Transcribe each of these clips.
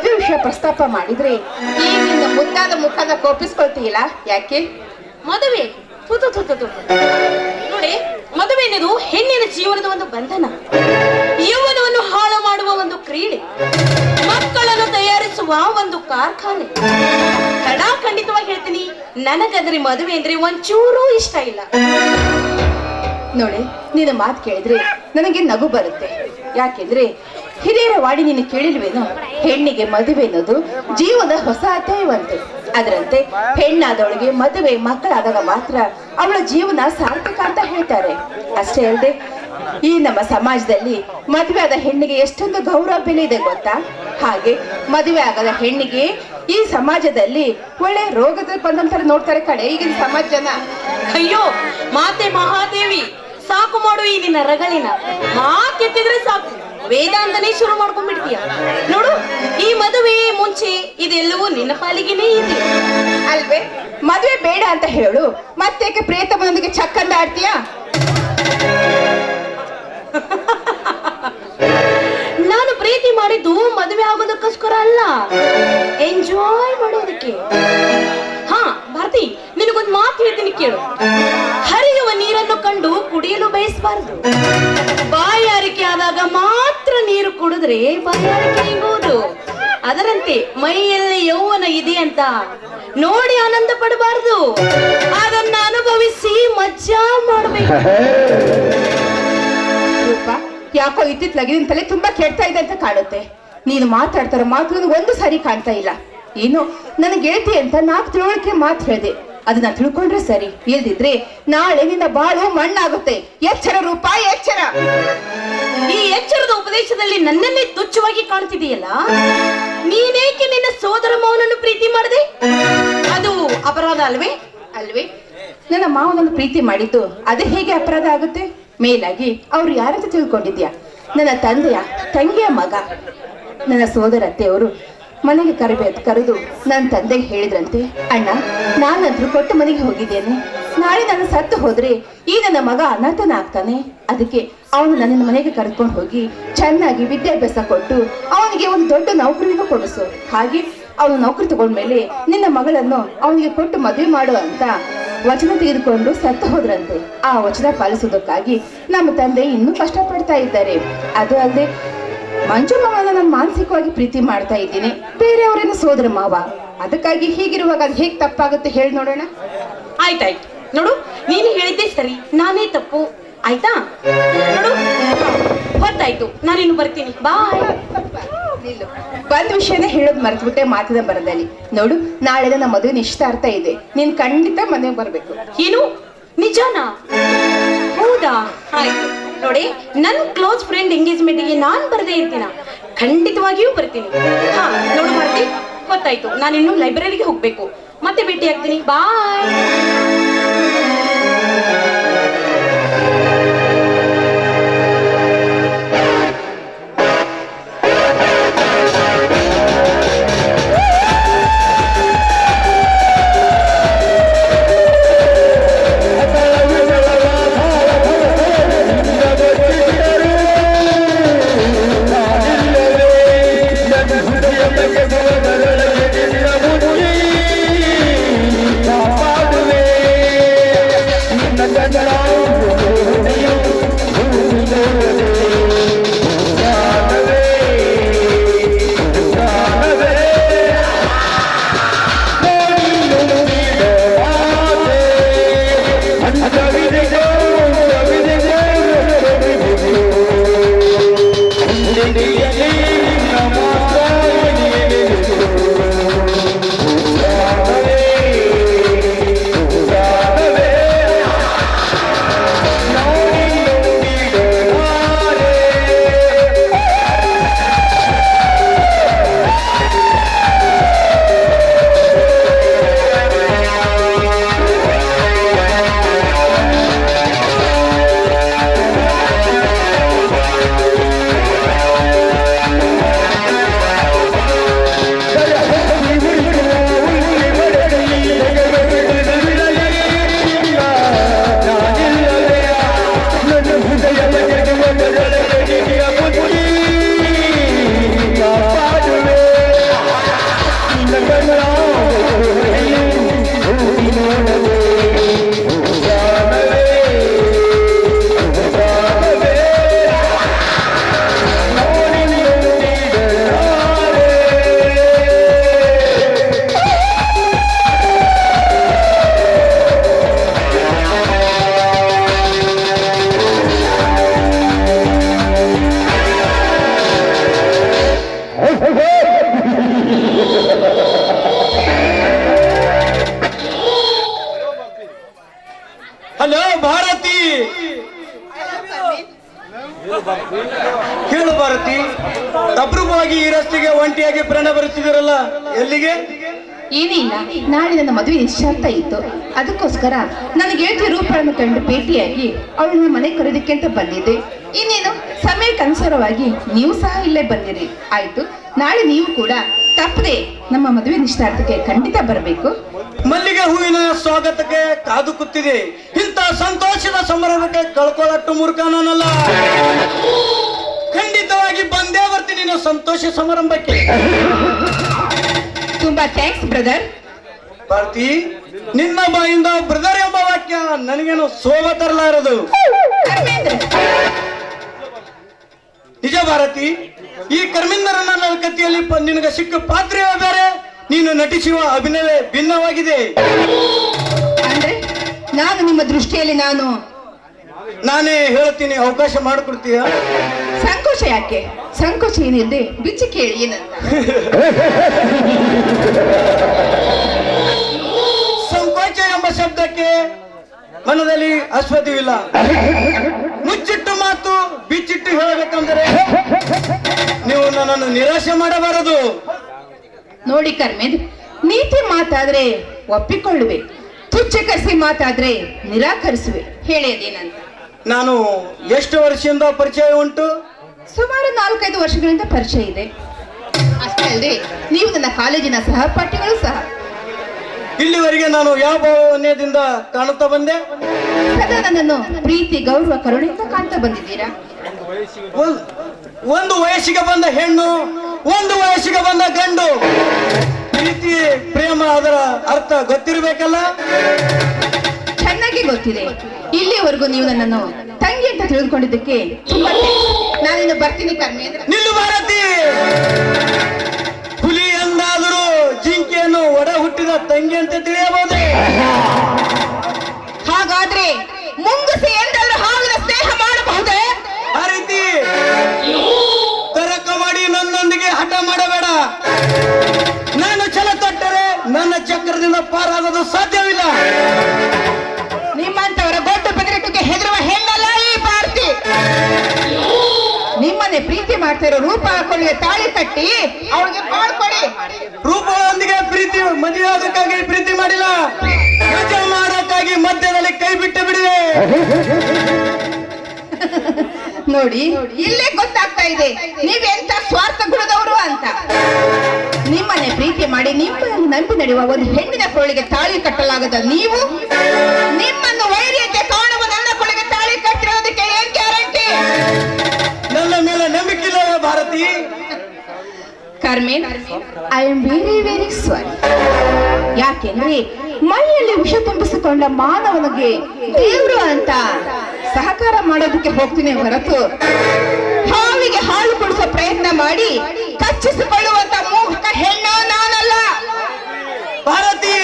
ಮದುವೆ ವಿಷಯ ಪ್ರಸ್ತಾಪ ಮಾಡಿದ್ರೆ ಈಗಿಂದ ಮುದ್ದಾದ ಮುಖನ ಕೋಪಿಸ್ಕೊಳ್ತೀಯಲ್ಲ? ಯಾಕೆ? ಮದುವೆ. ತುತು. ನೋಡಿ, ಮದುವೆ ಅನ್ನೋದು ಹೆಣ್ಣಿನ ಜೀವನದ ಒಂದು ಬಂಧನ. ಯೌವನವನ್ನು ಹಾಳು ಮಾಡುವ ಒಂದು ಕ್ರೀಡೆ. ಮಕ್ಕಳನ್ನು ತಯಾರಿಸುವ ಒಂದು ಕಾರ್ಖಾನೆ. ಖಡಾಖಂಡಿತವಾಗಿ ಹೇಳ್ತೀನಿ, ನನಗಂದ್ರೆ ಮದುವೆ ಅಂದ್ರೆ ಒಂಚೂರು ಇಷ್ಟ ಇಲ್ಲ. ನೋಡಿ ನಿನ್ನ ಮಾತು ಕೇಳಿದ್ರೆ ನನಗೆ ನಗು ಬರುತ್ತೆ. ಯಾಕೆಂದ್ರೆ ಹಿರಿಯರ ವಾಡಿ ನೀನು ಕೇಳಿಲ್ವೇನೋ? ಹೆಣ್ಣಿಗೆ ಮದುವೆ ಅನ್ನೋದು ಜೀವನದ ಹೊಸ ಅಧ್ಯಾಯವಂತೆ ಅದರಂತೆ ಹೆಣ್ಣಾದವಳಿಗೆ ಮದುವೆ ಮಕ್ಕಳಾದಾಗ ಮಾತ್ರ ಅವಳ ಜೀವನ ಸಾರ್ಥಕ ಅಂತ ಹೇಳ್ತಾರೆ. ಅಷ್ಟೇ ಅಲ್ಲದೆ ಈ ನಮ್ಮ ಸಮಾಜದಲ್ಲಿ ಮದುವೆ ಆದ ಹೆಣ್ಣಿಗೆ ಎಷ್ಟೊಂದು ಗೌರವ ಬೆಲೆ ಇದೆ ಗೊತ್ತಾ? ಹಾಗೆ ಮದುವೆ ಆಗದ ಹೆಣ್ಣಿಗೆ ಈ ಸಮಾಜದಲ್ಲಿ ಒಳ್ಳೆ ರೋಗದ ಬಂದಂತರ ನೋಡ್ತಾರೆ ಕಡೆ ಈಗಿನ ಸಮಾಜ ಜನ. ಅಯ್ಯೋ, ಮಾತೆ ಮಹಾದೇವಿ, ಸಾಕು ಮಾಡು ಈ ನಿನ್ನ ರಗಳಿನ. ಮಾತೆತ್ತಿದ್ರೆ ಸಾಕು. ವೇದಾಂತನೇ ಶುರು ಮಾಡ್ಕೊಂಡ್ಬಿಡ್ತೀಯ? ನೋಡು ಈ ಮದುವೆ ಮುಂಚೆ ಇದೆಲ್ಲವೂ ನಿನ್ನ ಪಾಲಿಗೆನೇ ಇದೆ. ಅಲ್ವೇ? ಮದುವೆ ಬೇಡ ಅಂತ ಹೇಳು. ಮತ್ತೆ ಮತ್ತೇಕೆ ಬಂದಿಗೆ ಚಕ್ಕಂದ ಆಡ್ತೀಯ? ನಾನು ಪ್ರೀತಿ ಮಾಡಿದ್ದು ಮದುವೆ ಆಗೋದಕ್ಕೋಸ್ಕರ ಅಲ್ಲ. ಎಂಜಾಯ್ ಮಾಡೋದಕ್ಕೆ. ಹಾ ಭಾರತಿ ನಿನಗೊಂದು ಮಾತು ಹೇಳ್ತೀನಿ ಕೇಳು. ಹರಿಯುವ ನೀರನ್ನು ಕಂಡು ಕುಡಿಯಲು ಬಯಸಬಾರದು. ಬಾಯಾರಿಕೆ ಆದಾಗ ಮಾತ್ರ ನೀರು ಕುಡಿದ್ರೆ ಬಾಯಾರಿಕೆ ನೀಗುವುದು ಅದರಂತೆ ಮೈಯಲ್ಲಿ ಯೌವನ ಇದೆ ಅಂತ ನೋಡಿ ಆನಂದ ಪಡಬಾರದು. ಅದನ್ನ ಅನುಭವಿಸಿ ಮಜಾ ಮಾಡಬೇಕು. ರೂಪ ಯಾಕೋ ಇತ್ತಿತ್ತಲಾಗಿ ನಿನ್ ತಲೆ ತುಂಬಾ ಕೆಡ್ತಾ ಇದೆ ಅಂತ ಕಾಣುತ್ತೆ. ನೀನು ಮಾತಾಡ್ತಾರ ಮಾತು ಒಂದು ಸಾರಿ ಕಾಣ್ತಾ ಇಲ್ಲ. ಏನು ನನ್ನ ಗೆಳತಿ ಅಂತ ನಾಲ್ಕು ತಿಳುವಳಿಕೆ ಮಾತು ಹೇಳಿದೆ. ಅದನ್ನ ತಿಳ್ಕೊಂಡ್ರೆ ಸರಿ. ಇಲ್ದಿದ್ರೆ ನಾಳೆ ನಿನ್ನ ಬಾಳು ಮಣ್ಣಾಗುತ್ತೆ. ಎಚ್ಚರ ರೂಪ ಎಚ್ಚರ. ಎಚ್ಚರದ ನನ್ನನ್ನೇ ತುಚ್ಛವಾಗಿ ಕಾಣ್ತಿದೆಯಲ್ಲ ನೀನೇಕೆ ನಿನ್ನ ಸೋದರ ಮಾವನನ್ನು ಪ್ರೀತಿ ಮಾಡಿದೆ? ಅದು ಅಪರಾಧ ಅಲ್ವೇ? ಅಲ್ವೇ? ನನ್ನ ಮಾವನನ್ನು ಪ್ರೀತಿ ಮಾಡಿದ್ದು ಅದು ಹೇಗೆ ಅಪರಾಧ ಆಗುತ್ತೆ? ಮೇಲಾಗಿ ಅವ್ರು ಯಾರಂತ ತಿಳ್ಕೊಂಡಿದ್ಯಾ ನನ್ನ ತಂದೆಯ ತಂಗಿಯ ಮಗ, ನನ್ನ ಸೋದರತ್ತೆಯವರು ಮನೆಗೆ ಕರಿಬೇಕು ಕರೆದು ನನ್ನ ತಂದೆಗೆ ಹೇಳಿದ್ರಂತೆ, ಅಣ್ಣ, ನಾನಂತರೂ ಕೊಟ್ಟು ಮನೆಗೆ ಹೋಗಿದ್ದೇನೆ. ನಾಳೆ ನಾನು ಸತ್ತು ಹೋದ್ರೆ ಈ ನನ್ನ ಮಗ ಅನಾಥನ ಆಗ್ತಾನೆ. ಅದಕ್ಕೆ ಅವನು ನನ್ನ ಮನೆಗೆ ಕರ್ಕೊಂಡು ಹೋಗಿ ಚೆನ್ನಾಗಿ ವಿದ್ಯಾಭ್ಯಾಸ ಕೊಟ್ಟು ಅವನಿಗೆ ಒಂದು ದೊಡ್ಡ ನೌಕರಿಯನ್ನು ಕೊಡಿಸು. ಹಾಗೆ ಅವನು ನೌಕರಿ ತಗೊಂಡ್ಮೇಲೆ ನಿನ್ನ ಮಗಳನ್ನು ಅವನಿಗೆ ಕೊಟ್ಟು ಮದುವೆ ಮಾಡು ಅಂತ ವಚನ ತೆಗೆದುಕೊಂಡು ಸತ್ತು ಹೋದ್ರಂತೆ. ಆ ವಚನ ಪಾಲಿಸುವುದಕ್ಕಾಗಿ ನಮ್ಮ ತಂದೆ ಇನ್ನೂ ಕಷ್ಟಪಡ್ತಾ ಇದ್ದಾರೆ. ಅದು ಅಲ್ಲದೆ ಮಂಜು ಮಾವನ ನಾನು ಮಾನಸಿಕವಾಗಿ ಪ್ರೀತಿ ಮಾಡ್ತಾ ಇದ್ದೀನಿ. ಬೇರೆಯವರೇನು ಸೋದರ ಮಾವ? ಅದಕ್ಕಾಗಿ ಹೀಗಿರುವಾಗ ಅದು ಹೇಗೆ ತಪ್ಪಾಗುತ್ತೆ ಹೇಳಿ ನೋಡೋಣ. ಆಯ್ತಾಯ್ತು. ನೋಡು ನೀನು ಹೇಳಿದ್ದೆ ಸರಿ. ನಾನೇ ತಪ್ಪು. ಆಯ್ತಾ? ನೋಡು. ಹೊತ್ತಾಯ್ತು ನಾನಿನ್ನು ಬರ್ತೀನಿ. ಬಾಯ್. ಬಂದ ವಿಷಯನ ವಿಷಯನೇ ಹೇಳೋದು ಮರ್ತ್ಬಿಟ್ಟೆ ಮಾತಿನ ಬರದಲ್ಲಿ. ನೋಡು ನಾಳೆ ನನ್ನ ಮದುವೆ ನಿಶ್ಚಿತಾರ್ಥ ಇದೆ. ನೀನ್ ಖಂಡಿತ ಮನೆಗೆ ಬರ್ಬೇಕು. ಏನು? ನಿಜನಾ? ಹೌದಾ? ಆಯ್ತು. ನೋಡಿ, ನನ್ನ ಕ್ಲೋಸ್ ಫ್ರೆಂಡ್ ಎಂಗೇಜ್ಮೆಂಟ್ಗೆ ನಾನು ಬರದೇ ಇರ್ತೀನ? ಖಂಡಿತವಾಗಿಯೂ ಬರ್ತೀನಿ. ಹಾ, ನೋಡು ಮಾಡ್ತಿ ಗೊತ್ತಾಯ್ತು. ನಾನಿನ್ನು ಲೈಬ್ರರಿಗೆ ಹೋಗ್ಬೇಕು. ಮತ್ತೆ ಭೇಟಿ ಆಗ್ತೀನಿ ಬಾಯ್ ಏನಿಲ್ಲ ನಾಳೆ ನನ್ನ ಮದುವೆ ನಿಶ್ಚಾರ್ಥ ಇತ್ತು. ಅದಕ್ಕೋಸ್ಕರ ನನ್ನ ಗೆಳತಿ ರೂಪಳನ್ನು ಕಂಡು ಭೇಟಿಯಾಗಿ ಅವಳನ್ನ ಮನೆ ಕರೆದಕ್ಕೆ ಅಂತ ಬಂದಿದ್ದೆ. ಇನ್ನೇನು, ಸಮಯಕ್ಕೆ ಅನುಸಾರವಾಗಿ ನೀವು ಸಹ ಇಲ್ಲೇ ಬಂದಿರಿ. ಆಯ್ತು, ನಾಳೆ ನೀವು ಕೂಡ ತಪ್ಪದೆ ನಮ್ಮ ಮದುವೆ ನಿಶ್ಚಾರ್ಥಕ್ಕೆ ಖಂಡಿತ ಬರಬೇಕು. ಮಲ್ಲಿಗೆ ಹೂವಿನ ಸ್ವಾಗತಕ್ಕೆ ಕಾದು ಕೂತಿದೆ. ಇಂಥ ಸಂತೋಷದ ಸಮಾರಂಭಕ್ಕೆ ಕಳ್ಕೊಳ್ಳಟ್ಟು ಮೂರ್ಖ ನಾನಲ್ಲ. ಖಂಡಿತವಾಗಿ ಬಂದೇ ಬರ್ತೀನಿ ಸಂತೋಷ ಸಮಾರಂಭಕ್ಕೆ ತುಂಬಾ ಥ್ಯಾಂಕ್ಸ್ ಬ್ರದರ್ ಭಾರತಿ ನಿನ್ನ ಬಾಯಿಂದ ಬ್ರದರ್ ಎಂಬ ವಾಕ್ಯ ನನಗೇನು ಶೋಭ ತರಲಾರದು ನಿಜ ಭಾರತಿ ಈ ಕರ್ಮಿಂದರನ ಪ- ನಿನಗೆ ಸಿಕ್ಕ ಪಾತ್ರವೇ ಬೇರೆ ನೀನು ನಟಿಸುವ ಅಭಿನಯವೇ ಭಿನ್ನವಾಗಿದೆ. ಅಂದ್ರೆ ನಾನು ನಿಮ್ಮ ದೃಷ್ಟಿಯಲ್ಲಿ ನಾನು ನಾನೇ ಹೇಳ್ತೀನಿ ಅವಕಾಶ ಮಾಡಿಕೊಡ್ತೀಯ? ಸಂಕೋಚ ಯಾಕೆ? ಸಂಕೋಚ ಏನಿದೆ? ಬಿಚ್ಚಿ ಕೇಳಿ ಏನಂತ? ಸಂಕೋಚ ಎಂಬ ಶಬ್ದಕ್ಕೆ ಮನದಲ್ಲಿ ಅಸ್ವದವಿಲ್ಲ ಮುಚ್ಚಿಟ್ಟು ಮಾತು ಬಿಚ್ಚಿಟ್ಟು ಹೇಳಬೇಕಂದ್ರೆ ನೀವು ನನ್ನನ್ನು ನಿರಾಶೆ ಮಾಡಬಾರದು. ನೋಡಿ ಕರ್ಮೇದ್ ನೀತಿ ಮಾತಾದ್ರೆ ಒಪ್ಪಿಕೊಳ್ಳುವೆ ತುಚ್ಛಕರಿಸಿ ಮಾತಾದ್ರೆ ನಿರಾಕರಿಸುವೆ. ಹೇಳೇದೇನಂತ? ನಾನು ಎಷ್ಟು ವರ್ಷದಿಂದ ಪರಿಚಯ ಉಂಟು? ಸುಮಾರು ನಾಲ್ಕೈದು ವರ್ಷಗಳಿಂದ ಪರಿಚಯ ಇದೆ. ಅಷ್ಟೇ ಅಲ್ಲದೆ ನೀವು ನನ್ನ ಕಾಲೇಜಿನ ಸಹಪಾಠಿಗಳು ಸಹ. ಇಲ್ಲಿವರೆಗೆ ನಾನು ಯಾವ ಭಾವನೆಯಿಂದ ಕಾಣುತ್ತಾ ಬಂದೆ? ಸದಾ ನನ್ನನ್ನು ಪ್ರೀತಿ ಗೌರವ ಕರುಣೆಯಿಂದ ಕಾಣ್ತಾ ಬಂದಿದ್ದೀರಾ? ಒಂದ್- ಒಂದು ವಯಸ್ಸಿಗೆ ಬಂದ ಹೆಣ್ಣು ಒಂದು ವಯಸ್ಸಿಗೆ ಬಂದ ಗಂಡು. ಪ್ರೀತಿ ಪ್ರೇಮ ಅದರ ಅರ್ಥ ಗೊತ್ತಿರಬೇಕಲ್ಲ? ಗೊತ್ತಿದೆ ಇಲ್ಲಿವರೆಗೂ ನೀವು ನನ್ನನ್ನು ತಂಗಿ ಅಂತ ತಿಳಿದುಕೊಂಡಿದ್ದಕ್ಕೆ ತುಂಬಾ. ನಾನಿನ್ನು ಬರ್ತೀನಿ ಕರ್ಮೇಂದ್ರ. ನಿಲ್ಲು ಭಾರತಿ! ಹುಲಿ ಎಂದಾದರೂ ಜಿಂಕೆಯನ್ನು ಒಡ ಹುಟ್ಟಿದ ತಂಗಿ ಅಂತ ತಿಳಿಯಬಹುದೇ? ಹಾಗಾದ್ರೆ ಮುಂಗುಸಿ ಎಂದಾದ್ರೂ ಹಾವಿನ ಸ್ನೇಹ ಮಾಡಬಹುದೇ? ಆ ರೀತಿ ತರಕ ಮಾಡಿ ನನ್ನೊಂದಿಗೆ ಹಠ ಮಾಡಬೇಡ. ನಾನು ಛಲ ತೊಟ್ಟರೆ ನನ್ನ ಚಕ್ರದಿಂದ ಪಾರಾಗೋದು ಸಾಧ್ಯವಿಲ್ಲ. ಪ್ರೀತಿ ಮಾಡ್ತಾ ಇರೋ ರೂಪ ಹಾಕೊಳ್ಳಿ ತಾಳಿ ಕಟ್ಟಿ ಅವಳಿಗೆ ಮಾಡ್ಕೊಡಿ ರೂಪಗಳೊಂದಿಗೆ ಪ್ರೀತಿ ಮದುವೆ ಪ್ರೀತಿ ಮಾಡಿಲ್ಲ. ಮಾಡೋಕ್ಕಾಗಿ ಮಧ್ಯದಲ್ಲಿ ಕೈ ಬಿಟ್ಟು ಬಿಡಿದೆ. ನೋಡಿ ಇಲ್ಲೇ ಗೊತ್ತಾಗ್ತಾ ಇದೆ. ನೀವೆಂತ ಸ್ವಾರ್ಥ ಗುಣದವರು ಅಂತ. ನಿಮ್ಮನ್ನೇ ಪ್ರೀತಿ ಮಾಡಿ ನಿಮ್ಮನ್ನು ನಂಬಿ ನಡೆಯುವ ಒಂದು ಹೆಣ್ಣಿನ ಕೊಳಿಗೆ ತಾಳಿ ಕಟ್ಟಲಾಗದ ನೀವು ನಿಮ್ಮನ್ನು ವೈರ್ಯತೆ Carmen I am very very sorry ಯಾಕೆಂದ್ರೆ ಮೈಯಲ್ಲಿ ವಿಷ ತುಂಬಿಸಿಕೊಂಡ ಮಾನವನಿಗೆ ದೇವರು ಅಂತ ಸಹಕಾರ ಮಾಡೋದಕ್ಕೆ ಹೋಗ್ತೀನಿ ಹೊರತು ಹಾವಿಗೆ ಹಾಲು ಕೊಡಿಸುವ ಪ್ರಯತ್ನ ಮಾಡಿ ಕಚ್ಚಿಸಿಕೊಳ್ಳುವಂತ ಮೂರ್ಖ ಹೆಣ್ಣ ನಾನಲ್ಲ. ಭಾರತಿ,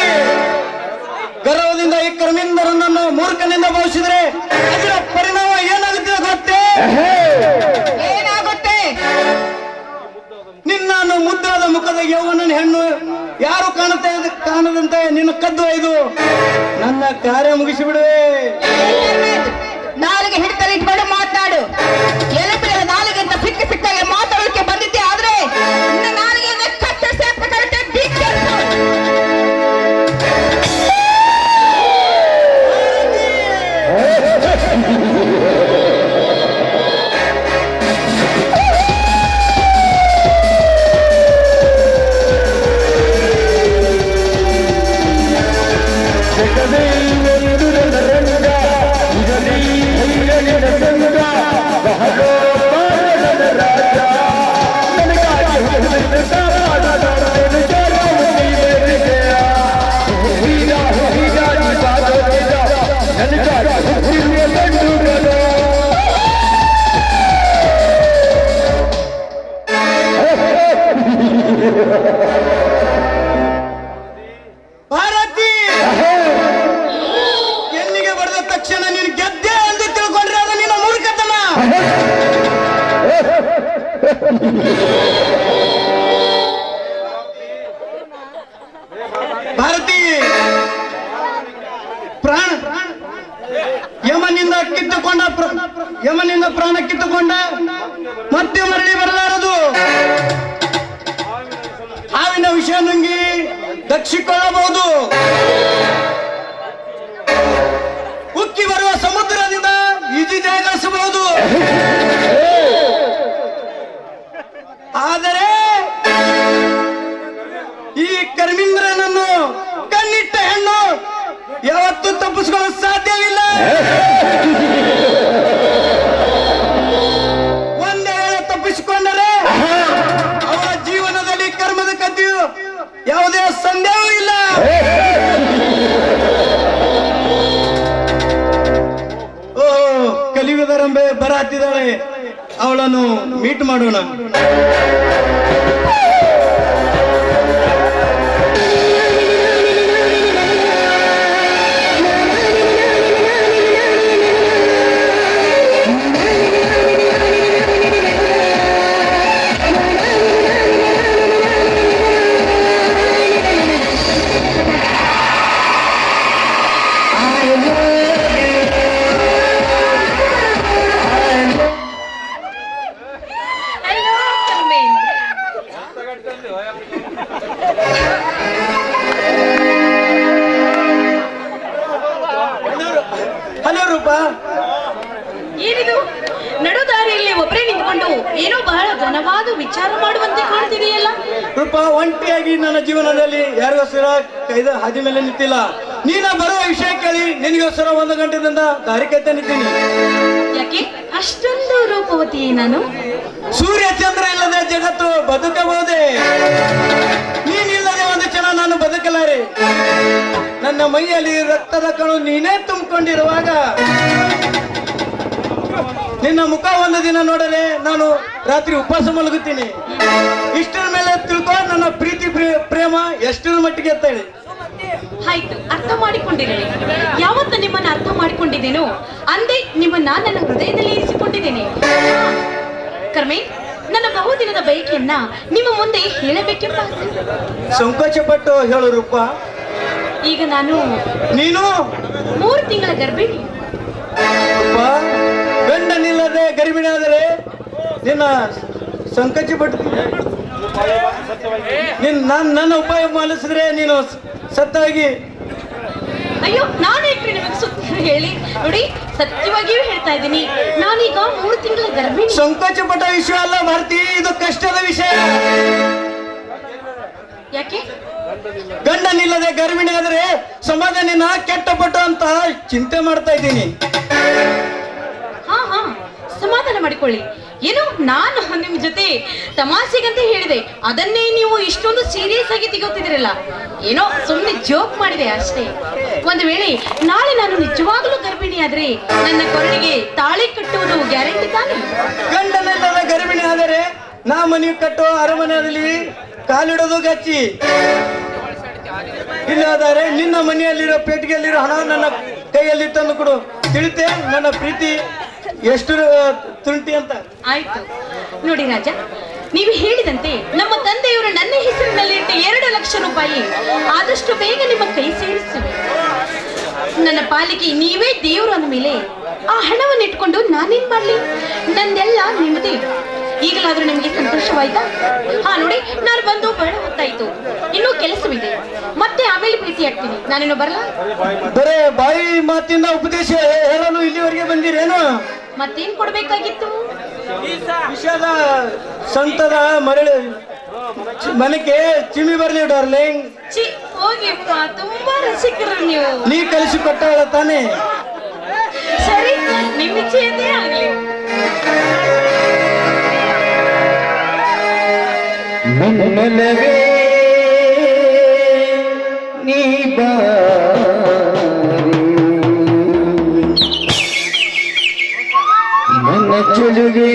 ಗರ್ವದಿಂದ ಈ ಕರ್ಮಿಂದರನ್ನ ಮೂರ್ಖನಿಂದ ಭಾವಿಸಿದ್ರೆ ಅದರ ಪರಿಣಾಮ ಕಾಣದಂತೆ ಇದು ನನ್ನ ಕಾರ್ಯ ಮುಗಿಸಿಬಿಡುವೆ. ಹತ್ತಿದ್ದಾಳೆ ಅವಳನ್ನು ಮೀಟ್ ಮಾಡೋಣ. ರೂಪ ಒಂಟಿಯಾಗಿ ನನ್ನ ಜೀವನದಲ್ಲಿ ಯಾರಿಗೋಸ್ಕರ ಕೈದ ಹಾದಿ ಮೇಲೆ ನಿಂತಿಲ್ಲ. ನೀನ ಬರುವ ವಿಷಯ ಕೇಳಿ ನಿನಗೋಸ್ಕರ ಒಂದು ಗಂಟೆದಿಂದ ದಾರಿ ಕೈತ ನಿಂತೀನಿ. ಯಾಕೆ? ಅಷ್ಟೊಂದು ರೂಪವತಿ ನಾನು? ಸೂರ್ಯ ಚಂದ್ರ ಇಲ್ಲದೆ ಜಗತ್ತು ಬದುಕಬಹುದೇ? ನೀನಿಲ್ಲದೆ ಒಂದು ಕ್ಷಣ ನಾನು ಬದುಕಲಾರೆ. ನನ್ನ ಮೈಯಲ್ಲಿ ರಕ್ತದ ಕಣು ನೀನೇ ತುಂಬಿಕೊಂಡಿರುವಾಗ ನಿನ್ನ ಮುಖ ಒಂದು ದಿನ ನೋಡದೆ ನಾನು ರಾತ್ರಿ ಉಪವಾಸ ಮಲಗುತ್ತೀನಿ. ಇಷ್ಟರ ಮೇಲೆ ನನ್ನ ಪ್ರೀತಿ ಪ್ರೇ- ಪ್ರೇಮ ಎಷ್ಟರ ಮಟ್ಟಿಗೆ ಅಂತ ಹೇಳಿ ಆಯ್ತು ಅರ್ಥ ಮಾಡಿಕೊಂಡಿರಲಿ ಯಾವತ್ತು ನಿಮ್ಮನ್ನ ಅರ್ಥ ಮಾಡಿಕೊಂಡಿದ್ದೇನೋ ಅಂದೇ ನಿಮ್ಮನ್ನ ನನ್ನ ಹೃದಯದಲ್ಲಿ ಇರಿಸಿಕೊಂಡಿದ್ದೇನೆ. ಕರ್ಮೇ ನನ್ನ ಬಹುದಿನದ ಬಯಕೆಯನ್ನ ನಿಮ್ಮ ಮುಂದೆ ಹೇಳಬೇಕೆಂಬ. ಸಂಕೋಚ ಪಟ್ಟು ಹೇಳು ರೂಪ. ಈಗ ನಾನು ನೀನು? ಮೂರು ತಿಂಗಳ ಗರ್ಭಿಣಿ. ಗಂಡನಿಲ್ಲದೆ ಗರ್ಭಿಣಿ ಆದರೆ ನಿನ್ನ ಸಂಕೋಚ ಪಟ್ಟು ನಿನ್ ನಿನ್ನ ನನ್ನ ಉಪಾಯ ಮಾಲಿಸಿದ್ರೆ ನೀನು ಸತ್ತಾಗಿ. ಅಯ್ಯೋ ನಾನು ಈಗ ನಿಮಗೆ ಸುತ್ತ ಹೇಳಿ. ನೋಡಿ ಸತ್ಯವಾಗಿಯೂ ಹೇಳ್ತಾ ಇದ್ದೀನಿ. ನಾನೀಗ ಮೂರು ತಿಂಗಳ ಗರ್ಭಿಣಿ. ಸಂಕೋಚ ಪಟ್ಟ ವಿಷಯ ಅಲ್ಲ ಭಾರತಿ ಇದು ಕಷ್ಟದ ವಿಷಯ. ಯಾಕೆ? ಗಂಡನಿಲ್ಲದೆ ಗರ್ಭಿಣಿ ಆದರೆ ಸಮಾಜ ನಿನ್ನ ಕೆಟ್ಟ ಪಟ್ಟು ಅಂತ ಚಿಂತೆ ಮಾಡ್ತಾ ಇದ್ದೀನಿ. ಹಾ ಹಾ. ಸಮಾಧಾನ ಮಾಡಿಕೊಳ್ಳಿ. ಏನು ನಾನು ನಿಮ್ ಜೊತೆ ತಮಾಷೆಗಂತ ಹೇಳಿದೆ. ಅದನ್ನೇ ನೀವು ಇಷ್ಟೊಂದು ಸೀರಿಯಸ್ ಆಗಿ ತೆಗೋತಿದ್ರಲ್ಲ ಏನೋ ಸುಮ್ಮನೆ ಜೋಕ್ ಮಾಡಿದೆ ಅಷ್ಟೇ. ಒಂದು ವೇಳೆ ನಾಳೆ ನಾನು ನಿಜವಾಗ್ಲೂ ಗರ್ಭಿಣಿ ಆದ್ರೆ ನನ್ನ ಕೊರಳಿಗೆ ತಾಳಿ ಕಟ್ಟುವುದು ಗ್ಯಾರಂಟಿ ತಾನೆ? ಗಂಡನಿಲ್ಲದೆ ಗರ್ಭಿಣಿ ಆದರೆ ನಾ ಮನೆ ಕಟ್ಟೋ ಅರಮನೆಯಲ್ಲಿ ಕಾಲಿಡೋದು ಗಚ್ಚಿ. ಇಲ್ಲಾದರೆ ನಿನ್ನ ಮನೆಯಲ್ಲಿರೋ ಪೇಟಿಗೆಯಲ್ಲಿರೋ ಹಣ ನನ್ನ ಕೈಯಲ್ಲಿ ತಂದು ಕೊಡು. ತಿಳಿತೆ? ನನ್ನ ಪ್ರೀತಿ ಎಷ್ಟು ತುಂಟಿ ಅಂತ? ಆಯ್ತು. ನೋಡಿ ರಾಜ ನೀವು ಹೇಳಿದಂತೆ ನಮ್ಮ ತಂದೆಯವರು ನನ್ನ ಹೆಸರಿನಲ್ಲಿ ಇಟ್ಟ ಎರಡು ಲಕ್ಷ ರೂಪಾಯಿ ಆದಷ್ಟು ಬೇಗ ನಿಮ್ಮ ಕೈ ಸೇರಿಸುವೆ ನನ್ನ ಪಾಲಿಗೆ ನೀವೇ ದೇವರು ಅಂದ ಮೇಲೆ ಆ ಹಣವನ್ನು ಇಟ್ಕೊಂಡು ನಾನೇನ್ ಮಾಡ್ಲಿ? ನಂದೆಲ್ಲ ನಿಮ್ಮದೇ. ಈಗಲಾದ್ರೂ ನಿಮಗೆ ಸಂತೋಷವಾಯ್ತಾ? ಹಾ ನೋಡಿ ನಾನು ಬಂದು ಬಹಳ ಹೊತ್ತಾಯ್ತು. ಇನ್ನೂ ಕೆಲಸವಿದೆ. ಮತ್ತೆ ಆಮೇಲೆ ಪ್ರೀತಿ ಆಗ್ತೀನಿ. ನಾನೇನು ಬರಲ್ಲ? ಬರೇ ಬಾಯಿ ಮಾತಿನ ಉಪದೇಶ ಹೇಳಲು ಇಲ್ಲಿವರೆಗೆ ಬಂದಿರೇನು? ಮತ್ತೇನ್ ಕೊಡ್ಬೇಕಾಗಿತ್ತು? ವಿಷದ ಸಂತದ ಮರಳಿ ಮನೆಗೆ ಚಿಮಿ ಬರ್ಲಿ ಡಾರ್ಲಿಂಗ್. ಚಿ ಹೋಗಿಪ್ಪ ತುಂಬಾ ರಸಿಕರು ನೀವು. ನೀ ಕಲಿಸಿಕೊಟ್ಟಾಳ ತಾನೆ. ಸರಿ ನಿಮ್ಮ ಇಚ್ಛೆಯದೇ ಆಗ್ಲಿ. ನನ್ನಲವೇ ಮಚ್ಚುಲುಗೆ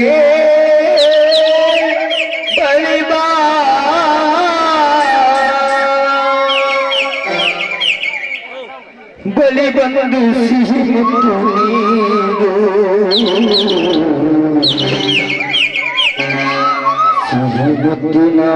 ಬಳಿಬಾ ಬಲಿ ಬಂದು ಸಿಹಿ ಮತ್ತು ನೀರು ಸಹಮತ್ತು ನಾ